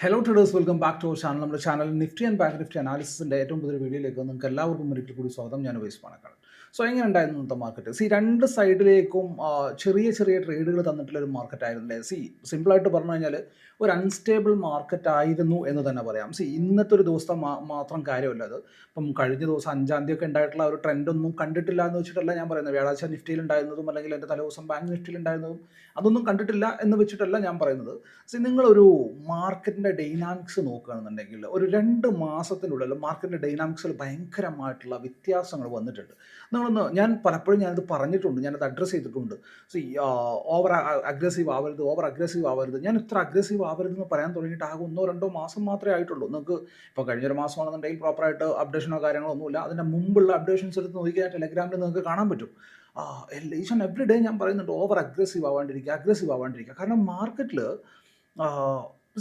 Hello traders welcome back to our channel നമ്മുടെ channel nifty and bank nifty അനാലിസിന്റെ ഏറ്റവും പുതിയ വീഡിയോയിലേക്ക് നിങ്ങൾക്ക് എല്ലാവർക്കും ഒരിക്കൽ കൂടി സ്വാഗതം. ഞാൻ വൈസ് പാണക്കാട്. സോ എങ്ങനെ ഉണ്ടായിരുന്നു ഇന്നത്തെ മാർക്കറ്റ് സി രണ്ട് സൈഡിലേക്കും ചെറിയ ചെറിയ ട്രേഡുകൾ തന്നിട്ടുള്ള ഒരു മാർക്കറ്റ് ആയിരുന്നില്ലേ? സി സിമ്പിളായിട്ട് പറഞ്ഞു കഴിഞ്ഞാൽ ഒരു അൺസ്റ്റേബിൾ മാർക്കറ്റ് ആയിരുന്നു എന്ന് തന്നെ പറയാം. സി ഇന്നത്തെ ഒരു ദിവസത്തെ മാത്രം കാര്യമല്ല അത്. ഇപ്പം കഴിഞ്ഞ ദിവസം അഞ്ചാം തീയതി ഒക്കെ ഉണ്ടായിട്ടുള്ള ഒരു ട്രെൻഡ് ഒന്നും കണ്ടിട്ടില്ല എന്ന് വെച്ചിട്ടല്ല ഞാൻ പറയുന്നത്. വ്യാഴാഴ്ച നിഫ്റ്റിയിൽ ഉണ്ടായിരുന്നതും അല്ലെങ്കിൽ എന്റെ തലേദിവസം ബാങ്ക് നിഫ്റ്റിയിൽ ഉണ്ടായിരുന്നതും അതൊന്നും കണ്ടിട്ടില്ല എന്ന് വെച്ചിട്ടല്ല ഞാൻ പറയുന്നത്. സി നിങ്ങളൊരു മാർക്കറ്റിന്റെ ഡൈനാമിക്സ് നോക്കുകയാണെന്നുണ്ടെങ്കിൽ ഒരു രണ്ട് മാസത്തിനുള്ളിൽ മാർക്കറ്റിന്റെ ഡൈനാമിക്സിൽ ഭയങ്കരമായിട്ടുള്ള വ്യത്യാസങ്ങൾ വന്നിട്ടുണ്ട്. നിങ്ങളൊന്ന് ഞാൻ പലപ്പോഴും ഞാനത് പറഞ്ഞിട്ടുണ്ട് ഞാനത് അഡ്രസ്സ് ചെയ്തിട്ടുണ്ട്. സോ ഓവർ അഗ്രസീവ് ആവരുത് ഓവർ അഗ്രസീവ് ആവരുത്. ഞാൻ ഇത്ര അഗ്രസീവ് ആവരുത് എന്ന് പറയാൻ തുടങ്ങിയിട്ട് ആകെ ഒന്നോ രണ്ടോ മാസം മാത്രമേ ആയിട്ടുള്ളൂ. നിങ്ങൾക്ക് ഇപ്പോൾ കഴിഞ്ഞൊരു മാസമാണെന്നുണ്ടെങ്കിൽ പ്രോപ്പറായിട്ട് അപ്ഡേഷനോ കാര്യങ്ങളോ ഒന്നുമില്ല. അതിന്റെ മുമ്പുള്ള അപ്ഡേഷൻസ് എടുത്ത് നോക്കിയാൽ ടെലഗ്രാമിൽ നിങ്ങൾക്ക് കാണാൻ പറ്റും. ആൻഡ് എവറി ഡേ ഞാൻ പറയുന്നുണ്ട് ഓവർ അഗ്രസീവ് ആവാണ്ടിരിക്കുക അഗ്രസീവ് ആവാണ്ടിരിക്കുക. കാരണം മാർക്കറ്റിൽ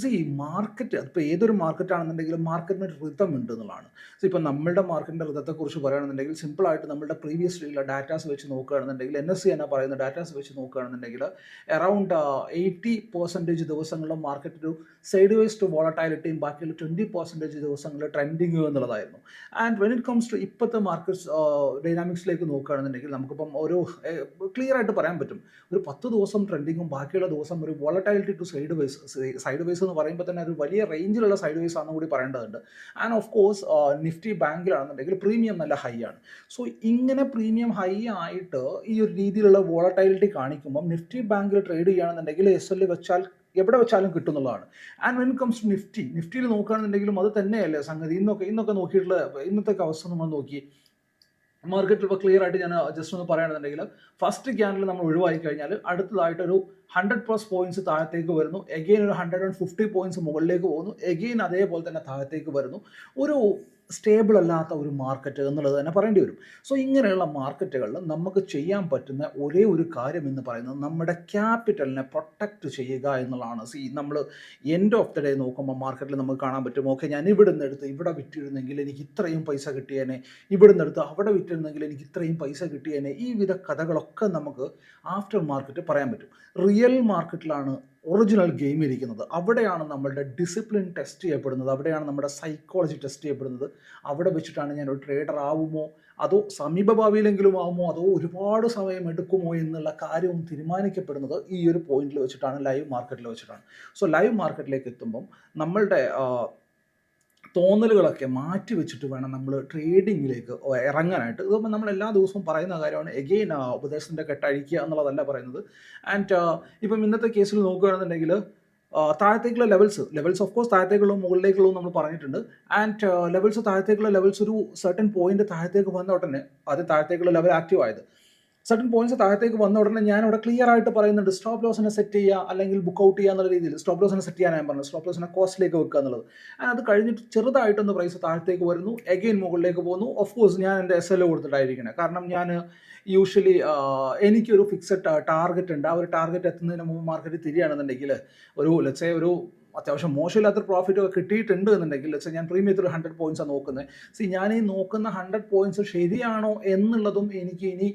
സി മാർക്കറ്റ് അതിപ്പോൾ ഏതൊരു മാർക്കറ്റ് ആണെന്നുണ്ടെങ്കിലും മാർക്കറ്റിന് ഒരു റിതം ഉണ്ട് എന്നുള്ളതാണ്. സോ ഇപ്പോൾ നമ്മളുടെ മാർക്കറ്റിന്റെ റിതത്തെക്കുറിച്ച് പറയുകയാണെന്നുണ്ടെങ്കിൽ സിമ്പിളായിട്ട് നമ്മുടെ പ്രീവിയസ് ഡേയിലുള്ള ഡാറ്റാസ് വെച്ച് നോക്കുകയാണെന്നുണ്ടെങ്കിൽ എൻ എസ് സി എന്നാ പറയുന്ന ഡാറ്റാസ് വെച്ച് നോക്കുകയാണെന്നുണ്ടെങ്കിൽ അറൗണ്ട് എയ്റ്റി പെർസെന്റേജ് ദിവസങ്ങളിൽ മാർക്കറ്റ് ഒരു സൈഡ് വൈസ് ടു വോളറ്റൈലിറ്റിയും ബാക്കിയുള്ള ട്വന്റി പെർസെന്റേജ് ദിവസങ്ങളിൽ ട്രെൻഡിങ് എന്നുള്ളതായിരുന്നു. And when it comes to ഇപ്പോഴത്തെ മാർക്കറ്റ്സ് ഡൈനാമിക്സിലേക്ക് നോക്കുകയാണെന്നുണ്ടെങ്കിൽ നമുക്കിപ്പം ഒരു ക്ലിയർ ആയിട്ട് പറയാൻ പറ്റും. ഒരു പത്ത് ദിവസം ട്രെൻഡിങ്ങും ബാക്കിയുള്ള ദിവസം ഒരു volatility to side wise side wise എന്ന് പറയുമ്പോൾ തന്നെ ഒരു വലിയ റേഞ്ചിലുള്ള സൈഡ് വൈസ് ആണെന്ന് കൂടി പറയേണ്ടതുണ്ട്. ആൻഡ് ഓഫ് കോഴ്സ് നിഫ്റ്റി ബാങ്കിലാണെന്നുണ്ടെങ്കിൽ പ്രീമിയം നല്ല ഹൈ ആണ്. സോ ഇങ്ങനെ പ്രീമിയം ഹൈ ആയിട്ട് ഈ ഒരു രീതിയിലുള്ള വോളറ്റൈലിറ്റി കാണിക്കുമ്പോൾ നിഫ്റ്റി ബാങ്കിൽ ട്രേഡ് ചെയ്യുകയാണെന്നുണ്ടെങ്കിൽ എസ് എൽ വെച്ചാൽ എവിടെ വെച്ചാലും കിട്ടുന്നുള്ളതാണ്. ആൻഡ് വെൻ കംസ് നിഫ്റ്റി നിഫ്റ്റിയിൽ നോക്കുകയാണെന്നുണ്ടെങ്കിലും അത് തന്നെയല്ലേ സംഗതി. ഇന്നൊക്കെ ഇന്നൊക്കെ നോക്കിയിട്ടുള്ള ഇന്നത്തെ അവസ്ഥ നമ്മൾ നോക്കി. മാർക്കറ്റിൽ ഇപ്പോൾ ക്ലിയർ ആയിട്ട് ഞാൻ ജസ്റ്റ് ഒന്ന് പറയുകയാണെന്നുണ്ടെങ്കിൽ ഫസ്റ്റ് ക്യാൻഡിൽ നമ്മൾ ഒഴിവാക്കി കഴിഞ്ഞാൽ അടുത്തതായിട്ട് ഒരു ഹൺഡ്രഡ് പ്ലസ് പോയിന്റ്സ് താഴത്തേക്ക് വരുന്നു. എഗെയിൻ ഒരു ഹൺഡ്രഡ് ആൻഡ് ഫിഫ്റ്റി പോയിന്റ്സ് മുകളിലേക്ക് പോകുന്നു. എഗെയിൻ അതേപോലെ തന്നെ താഴത്തേക്ക് വരുന്നു. ഒരു സ്റ്റേബിൾ അല്ലാത്ത ഒരു മാർക്കറ്റ് എന്നുള്ളത് തന്നെ പറയേണ്ടി വരും. സോ ഇങ്ങനെയുള്ള മാർക്കറ്റുകളിൽ നമുക്ക് ചെയ്യാൻ പറ്റുന്ന ഒരേ ഒരു കാര്യം എന്ന് പറയുന്നത് നമ്മുടെ ക്യാപിറ്റലിനെ പ്രൊട്ടക്റ്റ് ചെയ്യുക എന്നുള്ളതാണ്. സി നമ്മൾ എൻഡ് ഓഫ് ദി ഡേ നോക്കുമ്പോൾ മാർക്കറ്റിൽ നമുക്ക് കാണാൻ പറ്റും. ഓക്കെ ഞാൻ ഇവിടെ നിന്ന് എടുത്ത് ഇവിടെ വിറ്റിരുന്നെങ്കിൽ എനിക്ക് ഇത്രയും പൈസ കിട്ടിയേനെ. ഇവിടെ നിന്ന് എടുത്ത് അവിടെ വിറ്റിരുന്നെങ്കിൽ എനിക്ക് ഇത്രയും പൈസ കിട്ടിയേനെ. ഈ വിധ കഥകളൊക്കെ നമുക്ക് ആഫ്റ്റർ മാർക്കറ്റ് പറയാൻ പറ്റും. റിയൽ മാർക്കറ്റിലാണ് ഒറിജിനൽ ഗെയിം ഇരിക്കുന്നത്. അവിടെയാണ് നമ്മളുടെ ഡിസിപ്ലിൻ ടെസ്റ്റ് ചെയ്യപ്പെടുന്നത്. അവിടെയാണ് നമ്മുടെ സൈക്കോളജി ടെസ്റ്റ് ചെയ്യപ്പെടുന്നത്. അവിടെ വെച്ചിട്ടാണ് ഞാൻ ഒരു ട്രേഡർ ആവുമോ? അതോ സമീപഭാവിയിലെങ്കിലും ആവുമോ? അതോ ഒരുപാട് സമയം എടുക്കുമോ എന്നുള്ള കാര്യവും തീരുമാനിക്കപ്പെടുന്നത് ഈ ഒരു പോയിന്റിൽ വെച്ചിട്ടാണ് ലൈവ് മാർക്കറ്റിൽ വെച്ചിട്ടാണ്. സോ ലൈവ് മാർക്കറ്റിലേക്ക് എത്തുമ്പം നമ്മളുടെ തോന്നലുകളൊക്കെ മാറ്റി വെച്ചിട്ട് വേണം നമ്മൾ ട്രേഡിങ്ങിലേക്ക് ഇറങ്ങാനായിട്ട്. ഇതിപ്പോൾ നമ്മൾ എല്ലാ ദിവസവും പറയുന്ന കാര്യമാണ്. എഗെയിൻ ഉപദേശത്തിന്റെ കെട്ടഴിക്കുക എന്നുള്ളതല്ല പറയുന്നത്. ആൻഡ് ഇപ്പം ഇന്നത്തെ കേസിൽ നോക്കുകയാണെന്നുണ്ടെങ്കിൽ താഴത്തേക്കുള്ള ലെവൽസ് ലെവൽസ് ഓഫ് കോഴ്സ് താഴത്തേക്കുള്ള മുകളിലേക്കുള്ള നമ്മൾ പറഞ്ഞിട്ടുണ്ട്. ആൻഡ് ലെവൽസ് താഴത്തേക്കുള്ള ലെവൽസ് ഒരു സർട്ടൻ പോയിന്റ് താഴത്തേക്ക് വന്ന ഉടനെ അത് താഴത്തേക്കുള്ള ലെവൽ ആക്റ്റീവ് ആയത്. സർട്ടൻ പോയിന്റ്സ് താഴത്തേക്ക് വന്ന ഉടനെ ഞാൻ അവിടെ ക്ലിയർ ആയിട്ട് പറയുന്നുണ്ട് സ്റ്റോപ്പ് ലോസിനെ സെറ്റ് ചെയ്യുക അല്ലെങ്കിൽ ബുക്ക് ഔട്ട് ചെയ്യുക എന്നുള്ള രീതിയിൽ. സ്റ്റോപ്പ് ലോസിനെ സെറ്റ് ചെയ്യാൻ ഞാൻ പറഞ്ഞത്. സ്റ്റോപ്പ് ലോസിനെ കോസ്റ്റിലേക്ക് വെക്കുക എന്നുള്ളത്. അത് കഴിഞ്ഞിട്ട് ചെറുതായിട്ടൊന്ന് പ്രൈസ് താഴത്തേക്ക് വരുന്നു. എഗെയിൻ മുകളിലേക്ക് പോകുന്നു. ഓഫ് കോഴ്സ് ഞാൻ എന്റെ എസ് എൽ കൊടുത്തിട്ടായിരിക്കണേ. കാരണം ഞാൻ യൂഷ്വലി എനിക്കൊരു ഫിക്സഡ് ടാർഗറ്റ് ഉണ്ട്. ആ ഒരു ടാർഗറ്റ് എത്തുന്നതിന് മുമ്പ് മാർക്കറ്റ് തിരിയാണെന്നുണ്ടെങ്കിൽ ഒരു ലെറ്റ്സേ ഒരു അത്യാവശ്യം മോശമില്ലാത്തൊരു പ്രോഫിറ്റ് ഒക്കെ കിട്ടിയിട്ടുണ്ട് എന്നുണ്ടെങ്കിൽ വെച്ചാൽ ഞാൻ പ്രീമിയത്തിൽ ഹൺഡ്രഡ് പോയിന്റ്സാണ് നോക്കുന്നത്. സി ഞാൻ ഈ നോക്കുന്ന ഹൺഡ്രഡ് പോയിന്റ്സ് ശരിയാണോ എന്നുള്ളതും എനിക്ക് ഇനി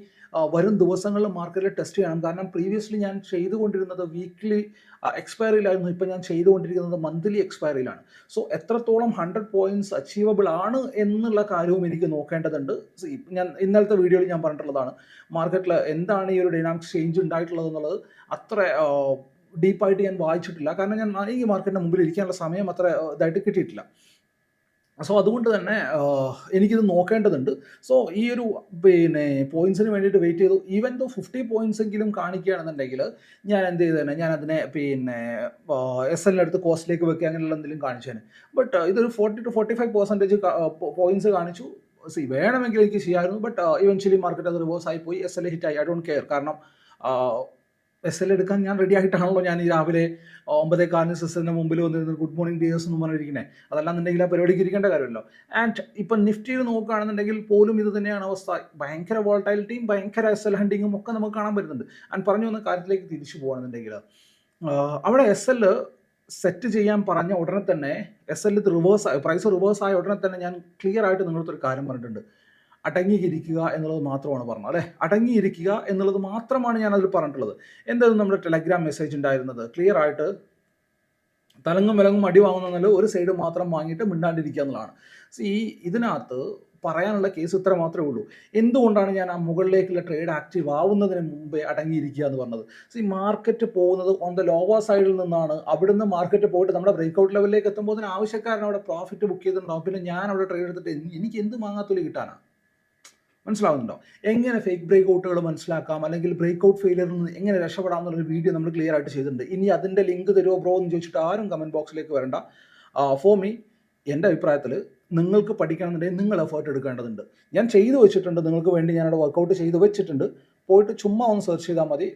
വരും ദിവസങ്ങളിൽ മാർക്കറ്റിൽ ടെസ്റ്റ് ചെയ്യണം. കാരണം പ്രീവിയസ്ലി ഞാൻ ചെയ്തുകൊണ്ടിരുന്നത് വീക്ക്ലി എക്സ്പയറിയിലായിരുന്നു ഇപ്പം ഞാൻ ചെയ്തുകൊണ്ടിരിക്കുന്നത് മന്ത്ലി എക്സ്പയറിയിലാണ് സോ എത്രത്തോളം ഹൺഡ്രഡ് പോയിന്റ്സ് അച്ചീവബിൾ ആണ് എന്നുള്ള കാര്യവും എനിക്ക് നോക്കേണ്ടതുണ്ട്. ഞാൻ ഇന്നലത്തെ വീഡിയോയിൽ ഞാൻ പറഞ്ഞിട്ടുള്ളതാണ്. മാർക്കറ്റിൽ എന്താണ് ഈ ഒരു ഡൈനാമിക്സ് ചേഞ്ച് ഉണ്ടായിട്ടുള്ളത് അത്ര ഡീപ്പായിട്ട് ഞാൻ വായിച്ചിട്ടില്ല. കാരണം ഞാൻ ഈ മാർക്കറ്റിന്റെ മുമ്പിൽ ഇരിക്കാനുള്ള സമയം അത്ര ഇതായിട്ട് കിട്ടിയിട്ടില്ല. സോ അതുകൊണ്ട് തന്നെ എനിക്കിത് നോക്കേണ്ടതുണ്ട്. സോ ഈ ഒരു പിന്നെ പോയിന്റ്സിന് വേണ്ടിയിട്ട് വെയിറ്റ് ചെയ്തു. ഈവൻ ദോ ഫിഫ്റ്റി പോയിന്റ്സ് എങ്കിലും കാണിക്കുകയാണെന്നുണ്ടെങ്കിൽ ഞാൻ എന്ത് ചെയ്തേനെ ഞാൻ അതിനെ പിന്നെ എസ് എല്ലിനടുത്ത് കോസ്റ്റിലേക്ക് വെക്കുക അങ്ങനെയുള്ള എന്തെങ്കിലും കാണിച്ചേനെ. ബട്ട് ഇതൊരു forty two forty five percentage points കാണിച്ചു. സി വേണമെങ്കിൽ എനിക്ക് ചെയ്യാമായിരുന്നു ബട്ട് ഇവൻച്വലി മാർക്കറ്റ് അത് റിവേഴ്സ് ആയി പോയി എസ് എൽ ഹിറ്റ് ആയി. ഐ ഡോണ്ട് കെയർ കാരണം എസ് എൽ എടുക്കാൻ ഞാൻ റെഡി ആയിട്ടാണല്ലോ ഞാൻ ഈ രാവിലെ ഒമ്പതേ കാലിന് സിസ്റ്ററിന് മുമ്പിൽ വന്നിരുന്നത്. ഗുഡ് മോർണിംഗ് ഡിയേഴ്സ് എന്ന് പറഞ്ഞിരിക്കുന്നത് അതല്ലാന്നുണ്ടെങ്കിൽ ആ പരിപാടിക്ക് ഇരിക്കേണ്ട കാര്യമല്ലോ. ആൻഡ് ഇപ്പം നിഫ്റ്റിയിൽ നോക്കുകയാണെന്നുണ്ടെങ്കിൽ പോലും ഇത് തന്നെയാണ് അവസ്ഥ. ഭയങ്കര വോൾട്ടാലിറ്റിയും ഭയങ്കര എസ് എൽ ഹണ്ടിങ്ങും ഒക്കെ നമുക്ക് കാണാൻ പറ്റുന്നുണ്ട്. ആൻഡ് പറഞ്ഞു വന്ന കാര്യത്തിലേക്ക് തിരിച്ചു പോകുകയാണെന്നുണ്ടെങ്കിൽ അവിടെ എസ് എൽ സെറ്റ് ചെയ്യാൻ പറഞ്ഞ ഉടനെ തന്നെ എസ് എൽ റിവേഴ്സ് ആയി പ്രൈസ് റിവേഴ്സ് ആയ ഉടനെ തന്നെ ഞാൻ ക്ലിയർ ആയിട്ട് നിങ്ങളടുത്തൊരു കാര്യം പറഞ്ഞിട്ടുണ്ട്. അടങ്ങിയിരിക്കുക എന്നുള്ളത് മാത്രമാണ് പറഞ്ഞത് അല്ലേ? അടങ്ങിയിരിക്കുക എന്നുള്ളത് മാത്രമാണ് ഞാൻ അതിൽ പറഞ്ഞിട്ടുള്ളത്. എന്തായാലും നമ്മുടെ ടെലഗ്രാം മെസ്സേജ് ഉണ്ടായിരുന്നത്? ക്ലിയർ ആയിട്ട് തലങ്ങും വിലങ്ങും അടി വാങ്ങുന്നതല്ല ഒരു സൈഡ് മാത്രം വാങ്ങിയിട്ട് മിണ്ടാണ്ടിരിക്കുക എന്നുള്ളതാണ്. ഈ ഇതിനകത്ത് പറയാനുള്ള കേസ് ഇത്ര മാത്രമേ ഉള്ളൂ. എന്തുകൊണ്ടാണ് ഞാൻ ആ മുകളിലേക്കുള്ള ട്രേഡ് ആക്റ്റീവ് ആവുന്നതിന് മുമ്പേ അടങ്ങിയിരിക്കുക എന്ന് പറഞ്ഞത്? ഈ മാർക്കറ്റ് പോകുന്നത് ഓൺ ദ ലോവർ സൈഡിൽ നിന്നാണ്. അവിടുന്ന് മാർക്കറ്റ് പോയിട്ട് നമ്മുടെ ബ്രേക്ക്ഔട്ട് ലെവലിലേക്ക് എത്തുമ്പോൾ അതിന് ആവശ്യക്കാരൻ അവിടെ പ്രോഫിറ്റ് ബുക്ക് ചെയ്തിട്ടുണ്ടാവും. പിന്നെ ഞാൻ അവിടെ ട്രേഡ് എടുത്തിട്ട് എനിക്ക് എന്ത് മാങ്ങാത്തൊലി കിട്ടാനാണ് മനസ്സിലാവുന്നുണ്ടോ? എങ്ങനെ ഫേക്ക് ബ്രേക്ക് ഔട്ടുകൾ മനസ്സിലാക്കാം? അല്ലെങ്കിൽ ബ്രേക്ക് ഔട്ട് ഫെയിലിയറിൽ നിന്ന് എങ്ങനെ രക്ഷപ്പെടാം എന്നൊരു വീഡിയോ നമ്മൾ ക്ലിയർ ആയിട്ട് ചെയ്തിട്ടുണ്ട്. ഇനി അതിന്റെ ലിങ്ക് തരുമോ ബ്രോ എന്ന് ചോദിച്ചിട്ട് ആരും കമന്റ് ബോക്സിലേക്ക് വരണ്ട. ഫോർ മീ എന്റെ അഭിപ്രായത്തിൽ നിങ്ങൾക്ക് പഠിക്കണമെന്നുണ്ടെങ്കിൽ നിങ്ങൾ എഫേർട്ട് എടുക്കേണ്ടതുണ്ട്. ഞാൻ ചെയ്തു വെച്ചിട്ടുണ്ട്. നിങ്ങൾക്ക് വേണ്ടി ഞാനവിടെ വർക്കൗട്ട് ചെയ്ത് വെച്ചിട്ടുണ്ട്. പോയിട്ട് ചുമ്മാ ഒന്ന് സെർച്ച് ചെയ്താൽ മതി.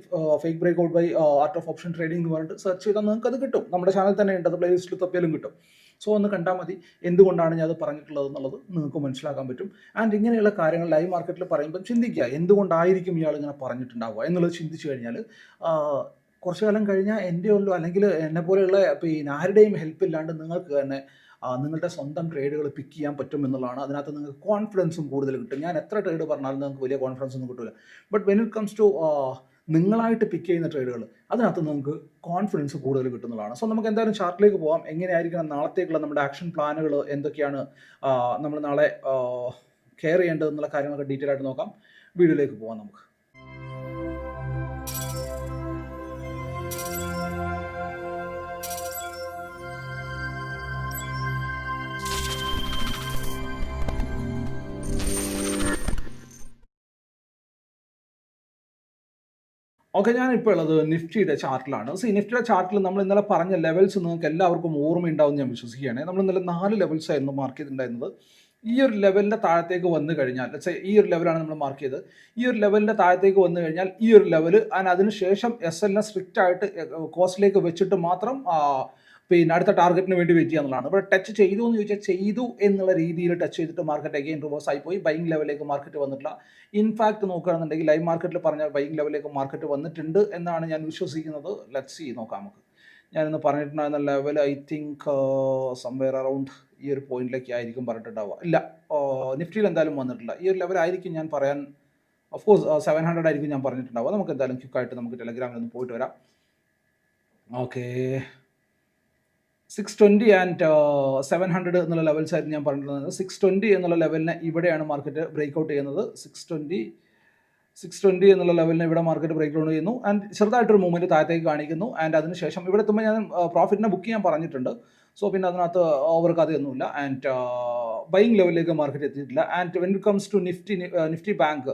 Fake break out by art of option trading എന്ന് പറഞ്ഞിട്ട് സെർച്ച് ചെയ്താൽ നിങ്ങൾക്ക് അത് കിട്ടും. നമ്മുടെ ചാനൽ തന്നെ ഉണ്ട് അത് പ്ലേലിസ്റ്റിൽ തപ്പിയാലും കിട്ടും. സോ ഒന്ന് കണ്ടാൽ മതി എന്തുകൊണ്ടാണ് ഞാൻ അത് പറഞ്ഞിട്ടുള്ളത് എന്നുള്ളത് നിങ്ങൾക്ക് മനസ്സിലാക്കാൻ പറ്റും. ആൻഡ് ഇങ്ങനെയുള്ള കാര്യങ്ങൾ ലൈവ് മാർക്കറ്റിൽ പറയുമ്പം ചിന്തിക്കുക എന്തുകൊണ്ടായിരിക്കും ഇയാൾ ഇങ്ങനെ പറഞ്ഞിട്ടുണ്ടാവുക എന്നുള്ളത് ചിന്തിച്ചു കഴിഞ്ഞാൽ കുറച്ചു കാലം കഴിഞ്ഞാൽ എന്റെ ഉള്ളൂ അല്ലെങ്കിൽ എന്നെ പോലെയുള്ള പിന്നെ ആരുടെയും ഹെൽപ്പ് ഇല്ലാണ്ട് നിങ്ങൾക്ക് തന്നെ നിങ്ങളുടെ സ്വന്തം ട്രേഡുകൾ പിക്ക് ചെയ്യാൻ പറ്റും എന്നുള്ളതാണ്. അതിനകത്ത് നിങ്ങൾക്ക് കോൺഫിഡൻസും കൂടുതൽ കിട്ടും. ഞാൻ എത്ര ട്രേഡ് പറഞ്ഞാലും നിങ്ങൾക്ക് വലിയ കോൺഫിഡൻസ് ഒന്നും കിട്ടില്ല but when it comes to നിങ്ങളായിട്ട് പിക്ക് ചെയ്യുന്ന ട്രേഡുകൾ അതിനകത്ത് നമുക്ക് കോൺഫിഡൻസ് കൂടുതൽ കിട്ടുന്നതാണ്. സോ നമുക്ക് എന്തായാലും ചാർട്ടിലേക്ക് പോകാം എങ്ങനെയായിരിക്കണം നാളത്തേക്കുള്ള നമ്മുടെ ആക്ഷൻ പ്ലാനുകൾ എന്തൊക്കെയാണ് നമ്മൾ നാളെ കെയർ ചെയ്യേണ്ടത് എന്നുള്ള കാര്യങ്ങളൊക്കെ ഡീറ്റെയിൽ ആയിട്ട് നോക്കാം. വീഡിയോയിലേക്ക് പോകാം നമുക്ക്. ഓക്കെ ഞാനിപ്പോൾ ഉള്ളത് നിഫ്റ്റിയുടെ ചാർട്ടിലാണ്. സി നിഫ്റ്റിയുടെ ചാർട്ടിൽ നമ്മൾ ഇന്നലെ പറഞ്ഞ ലെവൽസ് നിങ്ങൾക്ക് എല്ലാവർക്കും ഓർമ്മയുണ്ടാവും ഞാൻ വിശ്വസിക്കുകയാണ്. നമ്മൾ ഇന്നലെ നാല് ലെവൽസ് ആയിരുന്നു മാർക്ക് ചെയ്തിട്ടുണ്ടായിരുന്നത്. ഈ ഒരു ലെവലിന്റെ താഴത്തേക്ക് വന്നു കഴിഞ്ഞാൽ ഈ ഒരു ലെവലാണ് നമ്മൾ മാർക്ക് ചെയ്തത്. ഈ ഒരു ലെവലിന്റെ താഴത്തേക്ക് വന്നു കഴിഞ്ഞാൽ ഈ ഒരു ലെവൽ ആൻഡ് അതിനുശേഷം എസ് എല്ലിനെ സ്ട്രിക്റ്റ് ആയിട്ട് കോസ്റ്റിലേക്ക് വെച്ചിട്ട് മാത്രം പിന്നെ അടുത്ത ടാർഗറ്റിന് വേണ്ടി വെയിറ്റ് ചെയ്യാന്നുള്ളതാണ് ഇവിടെ ടച്ച് ചെയ്തു എന്ന് ചോദിച്ചാൽ ചെയ്തു എന്നുള്ള രീതിയിൽ ടച്ച് ചെയ്തിട്ട് മാർക്കറ്റ് അഗെയിൻ റിവേഴ്സ് ആയി പോയി ബൈങ് ലെവലിലേക്ക് മാർക്കറ്റ് വന്നിട്ടില്ല. ഇൻഫാക്ട് നോക്കുകയാണെന്നുണ്ടെങ്കിൽ ലൈവ് മാർക്കറ്റിൽ പറഞ്ഞ ബൈങ് ലെവലിലേക്ക് മാർക്കറ്റ് വന്നിട്ടുണ്ട് എന്നാണ് ഞാൻ വിശ്വസിക്കുന്നത്. ലെറ്റ്സ് സി നോക്കാം നമുക്ക്. ഞാനിന്ന് പറഞ്ഞിട്ടുണ്ടായിരുന്ന level I think somewhere around ഈ ഒരു പോയിന്റിലേക്ക് ആയിരിക്കും പറഞ്ഞിട്ടുണ്ടാവുക. ഇല്ല നിഫ്റ്റിയിൽ എന്തായാലും വന്നിട്ടില്ല. ഈ ഒരു ലെവലായിരിക്കും ഞാൻ പറയാൻ ഓഫ് കോഴ്സ് സെവൻ ഹൺഡ്രഡ് ആയിരിക്കും ഞാൻ പറഞ്ഞിട്ടുണ്ടാവുക. നമുക്ക് എന്തായാലും ക്വിക്കായിട്ട് നമുക്ക് ടെലഗ്രാമിൽ ഒന്ന് പോയിട്ട് വരാം. Okay six twenty and seven hundred എന്നുള്ള ലെവൽസ് ആയിരുന്നു ഞാൻ പറഞ്ഞിരുന്നത്. സിക്സ് ട്വന്റി എന്നുള്ള ലെവലിനെ ഇവിടെയാണ് മാർക്കറ്റ് ബ്രേക്ക് ഔട്ട് ചെയ്യുന്നത്. സിക്സ് ട്വന്റി സിക്സ് ട്വന്റി എന്നുള്ള ലെവലിന് ഇവിടെ മാർക്കറ്റ് ബ്രേക്ക് ഡൗൺ ചെയ്യുന്നു. ആൻഡ് ചെറുതായിട്ടൊരു മൂവ്മെന്റ് താഴത്തേക്ക് കാണിക്കുന്നു. ആൻഡ് അതിനുശേഷം ഇവിടെ എത്തുമ്പോൾ ഞാൻ പ്രോഫിറ്റിനെ ബുക്ക് ചെയ്യാൻ പറഞ്ഞിട്ടുണ്ട്. സോ പിന്നെ അതിനകത്ത് ഓവർ കഥയൊന്നുമില്ല ആൻഡ് ബൈങ് ലെവലിലേക്ക് മാർക്കറ്റ് എത്തിയിട്ടില്ല. And when it comes to nifty nifty bank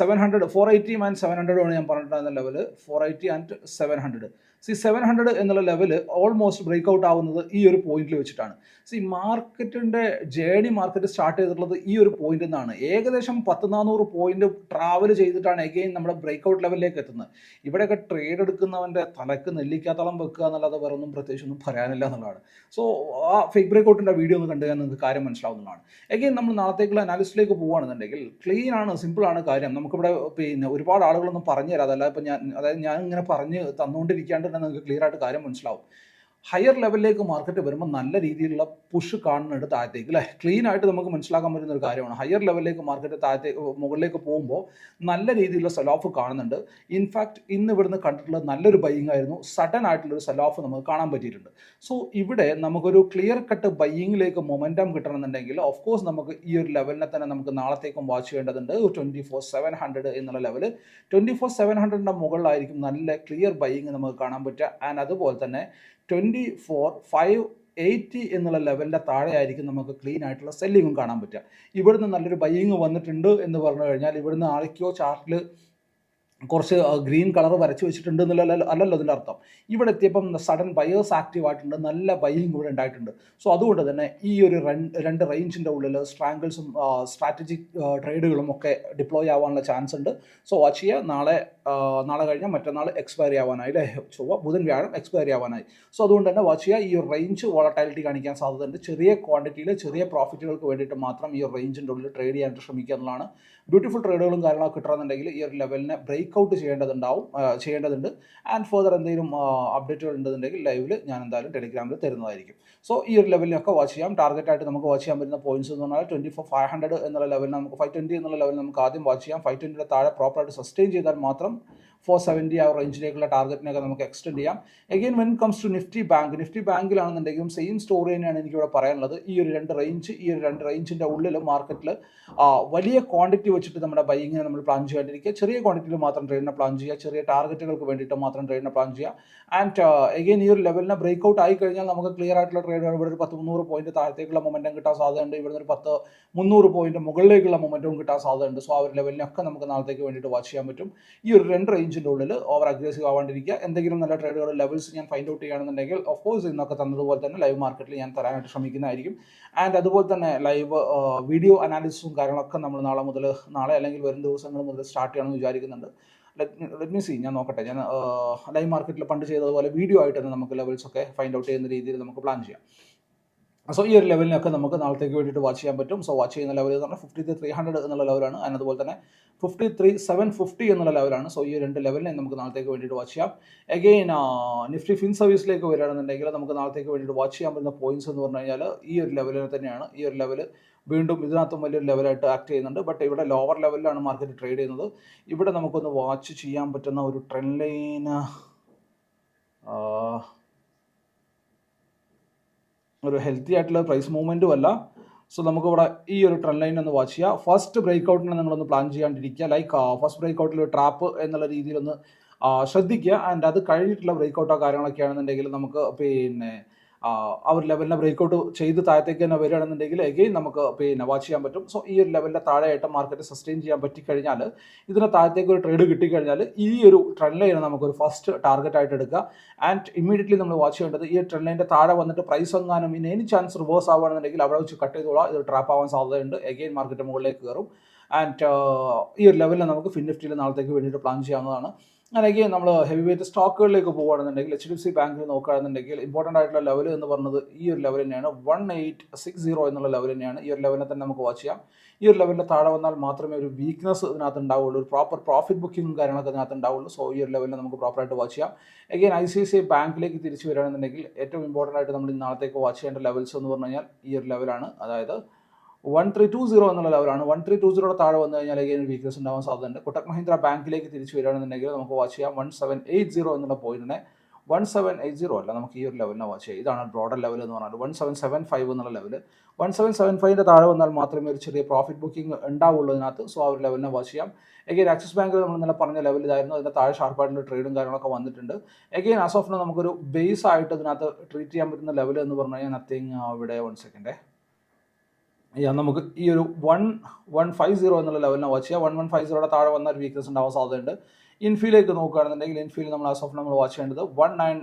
seven hundred four eighty and seven hundred ആണ് ഞാൻ പറഞ്ഞിട്ടുണ്ടായിരുന്ന level four eighty and seven hundred C seven hundred എന്നുള്ള ലെവൽ ഓൾമോസ്റ്റ് ബ്രേക്ക് ഔട്ട് ആവുന്നത് ഈ ഒരു പോയിന്റിൽ വെച്ചിട്ടാണ്. സി മാർക്കറ്റിന്റെ ജേണി മാർക്കറ്റ് സ്റ്റാർട്ട് ചെയ്തിട്ടുള്ളത് ഈ ഒരു പോയിന്റ് നിന്നാണ് ഏകദേശം പത്ത് നാനൂറ് പോയിന്റ് ട്രാവൽ ചെയ്തിട്ടാണ് എഗെയിൻ നമ്മുടെ ബ്രേക്ക് ഔട്ട് ലെവലിലേക്ക് എത്തുന്നത്. ഇവിടെയൊക്കെ ട്രേഡ് എടുക്കുന്നവന്റെ തലക്ക് നെല്ലിക്കാത്തളം വെക്കുക എന്നല്ലാതെ വേറെ ഒന്നും പ്രത്യേകിച്ച് ഒന്നും പറയാനില്ല എന്നുള്ളതാണ്. സോ ആ ഫേക്ക് ബ്രേക്ക് ഔട്ടിന്റെ വീഡിയോ ഒന്ന് കണ്ടു കഴിഞ്ഞാൽ നിങ്ങൾക്ക് കാര്യം മനസ്സിലാവുന്നതാണ്. എഗെയിൻ നമ്മൾ നാളത്തേക്കുള്ള അനാലിസിലേക്ക് പോകുകയാണെന്നുണ്ടെങ്കിൽ ക്ലീൻ ആണ് സിമ്പിൾ ആണ് കാര്യം. നമുക്കിവിടെ പിന്നെ ഒരുപാട് ആളുകളൊന്നും പറഞ്ഞു തരാം അതല്ല ഇപ്പം ഞാൻ അതായത് ഞാൻ ഇങ്ങനെ പറഞ്ഞ് തന്നുകൊണ്ടിരിക്കാണ്ട് തന്നെ നിങ്ങൾക്ക് ക്ലിയർ ആയിട്ട് കാര്യം മനസ്സിലാവും. ഹയർ ലെവലിലേക്ക് മാർക്കറ്റ് വരുമ്പോൾ നല്ല രീതിയിലുള്ള പുഷ് കാണുന്നുണ്ട് താഴത്തേക്ക് അല്ലേ? ക്ലീൻ ആയിട്ട് നമുക്ക് മനസ്സിലാക്കാൻ പറ്റുന്ന ഒരു കാര്യമാണ്. ഹയർ ലെവലിലേക്ക് മാർക്കറ്റ് താഴത്തേക്ക് മുകളിലേക്ക് പോകുമ്പോൾ നല്ല രീതിയിലുള്ള സെൽ ഓഫ് കാണുന്നുണ്ട്. ഇൻഫാക്ട് ഇന്ന് ഇവിടുന്ന് കണ്ടിട്ടുള്ള നല്ലൊരു ബൈയിങ് ആയിരുന്നു. സഡൻ ആയിട്ടുള്ളൊരു സെൽ ഓഫ് നമുക്ക് കാണാൻ പറ്റിയിട്ടുണ്ട്. സോ ഇവിടെ നമുക്കൊരു ക്ലിയർ കട്ട് ബൈയിങ്ങിലേക്ക് മൊമെന്റം കിട്ടണമെന്നുണ്ടെങ്കിൽ ഓഫ് കോഴ്സ് നമുക്ക് ഈ ഒരു ലെവലിനെ തന്നെ നമുക്ക് നാളത്തേക്കും വാച്ച് ചെയ്യേണ്ടതുണ്ട്. ട്വന്റി ഫോർ സെവൻ ഹൺഡ്രഡ് എന്നുള്ള ലെവൽ ട്വന്റി ഫോർ സെവൻ ഹൺഡ്രഡിന്റെ മുകളിലായിരിക്കും നല്ല ക്ലിയർ ബൈയിങ് നമുക്ക് കാണാൻ പറ്റുക. ആൻഡ് അതുപോലെ തന്നെ ഫോർ ഫൈവ് എയ്റ്റി എന്നുള്ള ലെവലിന്റെ താഴെ ആയിരിക്കും നമുക്ക് ക്ലീൻ ആയിട്ടുള്ള സെല്ലിങ്ങും കാണാൻ പറ്റുക. ഇവിടുന്ന് നല്ലൊരു ബയ്യിങ് വന്നിട്ടുണ്ട് എന്ന് പറഞ്ഞു കഴിഞ്ഞാൽ ഇവിടുന്ന് ആരൊക്കെയോ ചാർട്ടിൽ കുറച്ച് ഗ്രീൻ കളർ വരച്ച് വെച്ചിട്ടുണ്ട് എന്നുള്ള അല്ലല്ലോ അതിന്റെ അർത്ഥം. ഇവിടെ എത്തിയപ്പം സഡൻ ബയേഴ്സ് ആക്റ്റീവ് ആയിട്ടുണ്ട് നല്ല ബൈയിങ് ഇവിടെ ഉണ്ടായിട്ടുണ്ട്. സോ അതുകൊണ്ട് തന്നെ ഈ ഒരു രണ്ട് റേഞ്ചിന്റെ ഉള്ളിൽ സ്ട്രാങ്കിൾസും സ്ട്രാറ്റജിക് ട്രേഡുകളും ഒക്കെ ഡിപ്ലോയ് ആവാനുള്ള ചാൻസ് ഉണ്ട്. സോ വാച്ച് ചെയ്യുക. നാളെ നാളെ കഴിഞ്ഞാൽ മറ്റന്നാൾ എക്സ്പയറി ആവാനായി അല്ലേ? ചൊവ്വ ബുധൻ വ്യാഴം എക്സ്പയറി ആവാനായി. സോ അതുകൊണ്ട് തന്നെ വാച്ച് ചെയ്യുക. ഈ ഒരു റേഞ്ച് വോളറ്റാലിറ്റി കാണിക്കാൻ സാധ്യതയുണ്ട്. ചെറിയ ക്വാണ്ടിറ്റിയിൽ ചെറിയ പ്രോഫിറ്റുകൾക്ക് വേണ്ടിയിട്ട് മാത്രം ഈ ഒരു റേഞ്ചിന്റെ ഉള്ളിൽ ട്രേഡ് ചെയ്യാനായിട്ട് ശ്രമിക്കുക എന്നുള്ളതാണ് ബ്യൂട്ടിഫുൾ ട്രേഡുകളും കാര്യങ്ങളൊക്കെ കിട്ടണമെന്നുണ്ടെങ്കിൽ ഈ ഒരു ലെവലിനെ ബ്രേക്ക് ഔട്ട് ചെയ്യേണ്ടതുണ്ടാവും ചെയ്യേണ്ടതുണ്ട്. ആൻഡ് ഫർദർ എന്തെങ്കിലും അപ്ഡേറ്റുകൾ ഉണ്ടെന്നുണ്ടെങ്കിൽ ലൈവിൽ ഞാൻ എന്തായാലും ടെലിഗ്രാമിൽ തരുന്നതായിരിക്കും. സോ ഈ ഒരു ലെവലിനൊക്കെ വാച്ച് ചെയ്യാം. ടാർഗറ്റ് ആയിട്ട് നമുക്ക് വാച്ച് ചെയ്യാൻ പറ്റുന്ന പോയിന്റ്സ് എന്ന് പറഞ്ഞാൽ ട്വന്റി ഫോർ ഫൈവ് ഹൺഡ്രഡ് എന്നുള്ള ലെവലിൽ നമുക്ക് ഫൈവ് ട്വന്റി എന്നുള്ള ലെവലിൽ നമുക്ക് ആദ്യം വാച്ച് ചെയ്യാം. ഫൈവ് ട്വന്റിയുടെ താഴെ പ്രോപ്പറായിട്ട് സസ്റ്റെയിൻ ചെയ്താൽ മാത്രം ഫോർ സെവന്റി ആ റേഞ്ചിലേക്കുള്ള ടാർഗറ്റിനൊക്കെ നമുക്ക് എക്സ്റ്റെൻഡ് ചെയ്യാം. Again when comes to nifty bank nifty ബാങ്കിലാണെന്നുണ്ടെങ്കിലും same story തന്നെയാണ് എനിക്കിവിടെ പറയാനുള്ളത്. ഈ ഒരു രണ്ട് റേഞ്ച് ഈ ഒരു രണ്ട് റേഞ്ചിന്റെ ഉള്ളിൽ മാർക്കറ്റിൽ വലിയ ക്വാണ്ടിറ്റി വെച്ചിട്ട് നമ്മുടെ ബൈങ്ങിനെ നമ്മൾ പ്ലാൻ ചെയ്യാണ്ടിരിക്കുക. ചെറിയ ക്വാണ്ടിറ്റിയിൽ മാത്രം ട്രേഡിനെ പ്ലാൻ ചെയ്യുക. ചെറിയ ടാർഗറ്റുകൾക്ക് വേണ്ടിയിട്ട് മാത്രം ട്രേഡിനെ പ്ലാൻ ചെയ്യുക. ആൻഡ് എഗെയിൻ ഈ ഒരു ലെവലിനെ ബ്രേക്ക് ഔട്ട് ആയി കഴിഞ്ഞാൽ നമുക്ക് ക്ലിയർ ആയിട്ടുള്ള ട്രേഡുകൾ ഇവിടെ ഒരു പത്ത് മുന്നൂറ് പോയിന്റ് താഴത്തേക്കുള്ള മൊമെന്റം കിട്ടാൻ സാധ്യതയുണ്ട്. ഇവിടെ ഒരു പത്ത് മുന്നൂറ് പോയിന്റ് മുകളിലേക്കുള്ള മൊമെന്റവും കിട്ടാൻ സാധ്യതയുണ്ട്. സോ ആ ഒരു ലെവലിനൊക്കെ നമുക്ക് നാളത്തേക്ക് വേണ്ടിയിട്ട് വാച്ച് ചെയ്യാൻ പറ്റും. ഈ ഒരു രണ്ട് റേഞ്ചിന്റെ ഉള്ളിൽ ഓവർ അഗ്രസീവ് ആവാണ്ടിരിക്കുക. എന്തെങ്കിലും നല്ല ട്രേഡുകൾ ലെവൽസ് ഞാൻ ഫൈൻഡ് ഔട്ട് ചെയ്യുകയാണെന്നുണ്ടെങ്കിൽ ഓഫ് കോഴ്സ് ഇന്നൊക്കെ തന്നതുപോലെ തന്നെ ലൈവ് മാർക്കറ്റിൽ ഞാൻ തരാനായിട്ട് ശ്രമിക്കുന്നതായിരിക്കും. ആൻഡ് അതുപോലെ തന്നെ ലൈവ് വീഡിയോ അനാലിസിസും കാര്യങ്ങളൊക്കെ നമ്മൾ നാളെ മുതൽ നാളെ അല്ലെങ്കിൽ വരും ദിവസങ്ങൾ മുതൽ സ്റ്റാർട്ട് ചെയ്യണമെന്ന് വിചാരിക്കുന്നുണ്ട്. ലെറ്റ് മീ സി ഞാൻ നോക്കട്ടെ. ഞാൻ ലൈവ് മാർക്കറ്റിൽ പണ്ട് ചെയ്തതുപോലെ വീഡിയോ ആയിട്ട് തന്നെ നമുക്ക് ലെവൽസ് ഒക്കെ ഫൈൻഡ് ഔട്ട് ചെയ്യുന്ന രീതിയിൽ നമുക്ക് പ്ലാൻ ചെയ്യാം. സോ ഈ ഒരു ലെവലിനൊക്കെ നമുക്ക് നാളത്തേക്ക് വേണ്ടിയിട്ട് വാച്ച് ചെയ്യാൻ പറ്റും. സോ വാച്ച് ചെയ്യുന്ന ലെവൽ എന്ന് പറഞ്ഞാൽ ഫിഫ്റ്റി ത്രീ ത്രീ ഹൺഡ്രഡ് എന്നുള്ള ലെവലാണ് അതിന് അതുപോലെ തന്നെ ഫിഫ്റ്റി ത്രീ സെവൻ ഫിഫ്റ്റി എന്നുള്ള ലെവലാണ് സോ ഈ രണ്ട് ലെവലിനെ നമുക്ക് നാളത്തേക്ക് വേണ്ടിയിട്ട് വാച്ച് ചെയ്യാം. എഗെയിൻ നിഫ്റ്റി ഫിൻ സർവീസിലേക്ക് വരികയാണെന്നുണ്ടെങ്കിൽ നമുക്ക് നാളത്തേക്ക് വേണ്ടിയിട്ട് വാച്ച് ചെയ്യാൻ പറ്റുന്ന പോയിന്റ്സ് എന്ന് പറഞ്ഞു കഴിഞ്ഞാൽ ഈ ഒരു ലെവലിനെ തന്നെയാണ്. ഈ ഒരു ലെവൽ വീണ്ടും ഇതിനകത്തും വലിയൊരു ലെവലായിട്ട് ആക്ട് ചെയ്യുന്നുണ്ട്. ബട്ട് ഇവിടെ ലോവർ ലെവലിലാണ് മാർക്കറ്റ് ട്രേഡ് ചെയ്യുന്നത്. ഇവിടെ നമുക്കൊന്ന് വാച്ച് ചെയ്യാൻ പറ്റുന്ന ഒരു ട്രെൻഡ് ലൈൻ ഒരു ഹെൽത്തി ആയിട്ടുള്ള പ്രൈസ് മൂവ്മെന്റും അല്ല. സോ നമുക്കിവിടെ ഈ ഒരു ട്രെൻഡ് ലൈൻ ഒന്ന് വാച്ച് ചെയ്യുക ഫസ്റ്റ് ബ്രേക്ക് ഔട്ടിനെ നിങ്ങളൊന്ന് പ്ലാൻ ചെയ്യാണ്ടിരിക്കുക. ലൈക്ക് ഫസ്റ്റ് ബ്രേക്ക് ഔട്ടിൽ ട്രാപ്പ് എന്നുള്ള രീതിയിലൊന്ന് ശ്രദ്ധിക്കുക. ആൻഡ് അത് കഴിഞ്ഞിട്ടുള്ള ബ്രേക്ക് ഔട്ടോ കാര്യങ്ങളൊക്കെ ആണെന്നുണ്ടെങ്കിൽ നമുക്ക് പിന്നെ ആ ഒരു ലെവലിനെ ബ്രേക്ക് ഔട്ട് ചെയ്ത് താഴത്തേക്ക് തന്നെ വരികയാണെന്നുണ്ടെങ്കിൽ എഗെയിൻ നമുക്ക് പിന്നെ വാച്ച് ചെയ്യാൻ പറ്റും. സോ ഈ ഒരു ലെവലിന്റെ താഴെയായിട്ട് മാർക്കറ്റ് സസ്റ്റെയിൻ ചെയ്യാൻ പറ്റിക്കഴിഞ്ഞാൽ ഇതിന് താഴത്തേക്ക് ഒരു ട്രേഡ് കിട്ടിക്കഴിഞ്ഞാൽ ഈ ഒരു ട്രെൻഡ് ലൈനെ നമുക്കൊരു ഫസ്റ്റ് ടാർഗറ്റ് ആയിട്ട് എടുക്കുക. ആൻഡ് ഇമ്മീഡിയറ്റ്ലി നമ്മൾ വാച്ച് ചെയ്യേണ്ടത് ഈ ട്രെൻഡ് ലൈന്റെ താഴെ വന്നിട്ട് പ്രൈസ് എങ്ങാനും ഇനി എനി ചാൻസ് റിവേഴ്സ് ആവുകയാണെന്നുണ്ടെങ്കിൽ അവിടെ വെച്ച് കട്ട് ചെയ്തോളാം. ഇത് ട്രാപ്പ് ആവാൻ സാധ്യതയുണ്ട്. എഗെയിൻ മാർക്കറ്റ് മുകളിലേക്ക് കയറും. ആൻഡ് ഈ ഒരു ലെവലിൽ നമുക്ക് ഫിൻ നിഫ്റ്റിയിൽ നാളത്തേക്ക് വേണ്ടിയിട്ട് പ്ലാൻ ചെയ്യാവുന്നതാണ്. അല്ലെങ്കിൽ നമ്മൾ ഹെവി വെയിറ്റ് സ്റ്റോക്കുകളിലേക്ക് പോകുകയാണെന്നുണ്ടെങ്കിൽ എച്ച് ഡി എഫ് സി ബാങ്കിൽ നോക്കുകയാണെന്നുണ്ടെങ്കിൽ ഇമ്പോർട്ടന്റ് ആയിട്ടുള്ള ലെവൽ എന്ന് പറഞ്ഞത് ഈ ഒരു ലെവൽ തന്നെയാണ്. വൺ എയ്റ്റ് സിക്സ് സീറോ എന്നുള്ള ലെവൽ തന്നെയാണ്. ഈ ഒരു ലെവലിനെ തന്നെ നമുക്ക് വാച്ച് ചെയ്യാം. ഈ ഒരു ലെവലിന്റെ താഴെ വന്നാൽ മാത്രമേ ഒരു വീക്ക്നെസ് ഇതിനകത്ത് ഉണ്ടാവുള്ളൂ. ഒരു പ്രോപ്പർ പ്രോഫിറ്റ് ബുക്കിംഗും കാര്യങ്ങളൊക്കെ ഇതിനകത്ത് ഉണ്ടാവുള്ളൂ. സോ ഈ ഒരു ലെവലിൽ നമുക്ക് പ്രോപ്പറായിട്ട് വാച്ച് ചെയ്യാം. എഗെയിൻ ഐ സി സി ബാങ്കിലേക്ക് തിരിച്ചു വരികയാണെന്നുണ്ടെങ്കിൽ ഏറ്റവും ഇമ്പോർട്ടന്റ് ആയിട്ട് നമ്മൾ നാളത്തേക്ക് വാച്ച് ചെയ്യേണ്ട ലെവൽസ് എന്ന് പറഞ്ഞു കഴിഞ്ഞാൽ ഈ ഒരു ലെവലാണ് അതായത് വൺ ത്രീ ടു സീറോ എന്നുള്ള ലെവലാണ് വൺ ത്രീ ടു സീറോയുടെ താഴെ വന്നു കഴിഞ്ഞാൽ ഒരു വീക്ക്നസ് ഉണ്ടാവാൻ സാധ്യതയുണ്ട്. കൊട്ടക് മഹീന്ദ്ര ബാങ്കിലേക്ക് തിരിച്ചു വരികയാണെന്നുണ്ടെങ്കിൽ നമുക്ക് വാച്ച് ചെയ്യാം. വൺ സെവൻ എയ്റ്റ് സീറോ എന്നുള്ള പോയിന്റിനെ വൺ സെവൻ എയ്റ്റ് സീറോ അല്ല നമുക്ക് ഈ ഒരു ലെവലിനെ വാച്ച് ചെയ്യാം. ഇതാണ് ബ്രോഡർ ലെവൽ എന്ന് പറഞ്ഞാൽ വൺ സെവൻ സെവൻ ഫൈവ് എന്നുള്ള ലെവൽ വൺ സെവൻ സെവൻ ഫൈവിന്റെ താഴെ വന്നാൽ മാത്രമേ ഒരു ചെറിയ പ്രോഫിറ്റ് ബുക്കിംഗ് ഉണ്ടാവുള്ളൂ ഇതിനകത്ത് സോ ആ ഒരു ലെവലിനെ വാച്ച് ചെയ്യാം. എഗെയിൻ ആക്സിസ് ബാങ്കിൽ നമ്മൾ ഇന്നലെ പറഞ്ഞ ലെവൽ ഇതായിരുന്നു. അതിന്റെ താഴെ ഷാർപ്പായിട്ടുള്ള ട്രേഡും കാര്യങ്ങളൊക്കെ വന്നിട്ടുണ്ട്. എഗെയിൻ ആസ് ഓഫ് നമുക്കൊരു ബേസ് ആയിട്ട് ഇതിനകത്ത് ട്രീറ്റ് ചെയ്യാൻ പറ്റുന്ന ലെവൽ എന്ന് പറഞ്ഞു കഴിഞ്ഞാൽ നത്തിങ് ഇവിടെ വൺ സെക്കൻഡേ നമുക്ക് ഈ ഒരു വൺ വൺ ഫൈവ് സീറോ എന്നുള്ള ലെവലിനെ വാച്ച് ചെയ്യാം. വൺ വൺ ഫൈവ് സീറോയുടെ താഴെ വന്ന ഒരു വീക്ക്നസ് ഉണ്ടാവാൻ സാധ്യതയുണ്ട്. ഇൻഫീലേക്ക് നോക്കുകയാണെന്നുണ്ടെങ്കിൽ ഇൻഫീൽ നമ്മൾ ആസ് ഓഫ് നമ്മൾ വാച്ച് ചെയ്യേണ്ടത് വൺ നയൻ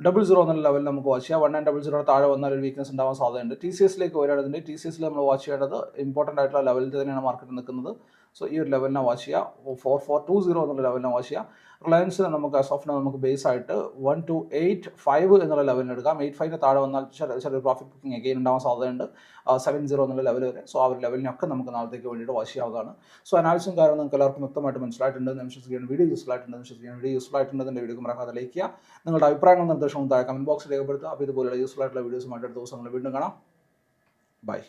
ഡബിൾ സീറോ എന്നുള്ള ലെവലിൽ നമുക്ക് വാച്ച് ചെയ്യാം. വൺ നയൻ ഡബിൾ സീറോയുടെ താഴെ വന്നാൽ ഒരു വീക്ക്നസ് ഉണ്ടാവാൻ സാധ്യതയുണ്ട്. ടി സി എസിലേക്ക് വരികയാണെന്നുണ്ടെങ്കിൽ ടി സി എസിൽ നമ്മൾ വാച്ച് ചെയ്യേണ്ടത് ഇമ്പോർട്ടന്റ് ആയിട്ടുള്ള ലെവലിൽ തന്നെയാണ് മാർക്കറ്റ് നിൽക്കുന്നത്. സോ ഈ ഒരു ലെവലിനെ വാച്ച് ചെയ്യുക ഫോർ ഫോർ ടു സീറോ എന്നുള്ള ലെവലിനെ വാച്ച് ചെയ്യുക റിലയൻസിന് നമുക്ക് സോഫ്റ്റ് നമുക്ക് ബേസ് ആയിട്ട് വൺ ടു എയ്റ്റ് ഫൈവ് എന്നുള്ള ലെവലിൽ എടുക്കാം. എയ്റ്റ് ഫൈവിന് താഴെ വന്നാൽ ചെറിയ പ്രോഫിറ്റ് ബുക്കിംഗ് എഗെയിൻ ഉണ്ടാവാൻ സാധ്യതയുണ്ട്. സെവൻ സീറോ എന്നുള്ള ലെവൽ വരെ. സോ ആ ഒരു ലെവലിനൊക്കെ നമുക്ക് നാളത്തേക്ക് വേണ്ടിയിട്ട് വാച്ച് ചെയ്യാവുന്നതാണ്. സോ അനാലിസും കാരണം നിങ്ങൾക്ക് എല്ലാവർക്കും വ്യക്തമായിട്ട് മനസ്സിലായിട്ടുണ്ട്. നിമിഷം വീഡിയോ യൂസ്ഫുൾ ആയിട്ടുണ്ട്. ചെയ്യാൻ വീഡിയോ യൂസ്ഫുൾ ആയിട്ടുണ്ട് എന്റെ വീഡിയോ മറക്കാതെ ലൈക്ക് ചെയ്യുക. നിങ്ങളുടെ അഭിപ്രായങ്ങളും നിർദ്ദേശവും താഴെ കമന്റ് ബോക്സിൽ രേഖപ്പെടുത്തുക. അപ്പോൾ ഇതുപോലുള്ള യൂസ്ഫുൾ ആയിട്ടുള്ള വീഡിയോസുമായിട്ട് അടുത്ത ദിവസങ്ങൾ വീണ്ടും കാണാം. ബൈ